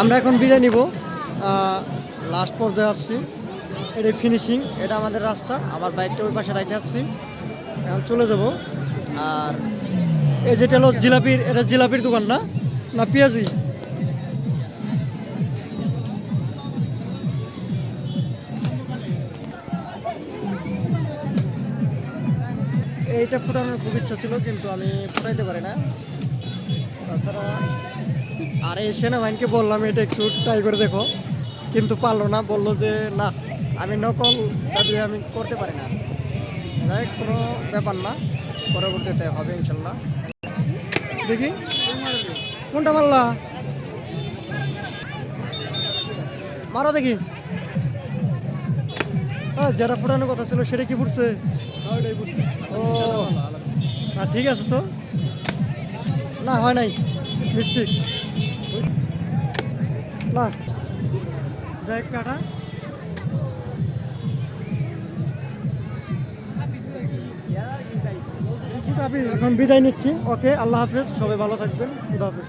আমরা এখন বিদায় নিব। লাস্ট পর্যায়ে আসছি। এটা ফিনিশিং এটা আমাদের রাস্তা। আমার বাইকটা ওই পাশে রেখে আসছি। এখন চলে যাব। আর এই যেটা হলো জিলাপির, এটা জিলাপির দোকান না? না, পেঁয়াজি? এইটা ফুটানোর খুব ইচ্ছা ছিল, কিন্তু আমি ফুটাইতে পারি না। তাছাড়া আর এই সেনাবাহিনীকে বললাম, এটা একটু ট্রাই করে দেখো। কিন্তু পারল না, বলল যে, না, আমি নকল দাবি আমি করতে পারি না। যাই কোনো ব্যাপার না, পরবর্তীতে হবে ইনশাল্লাহ। দেখি, কোনটা মারলা? মারো দেখি। যেটা ফুটানোর কথা ছিল, সেটা কি ফুটছে? ও ঠিক আছে তো। না হয় নাই। মিস্টেক না। যাই কাটা। আমি এখন বিদায় নিচ্ছি। ওকে আল্লাহ হাফেজ সবাই ভালো থাকবেন। খুদা হাফেজ।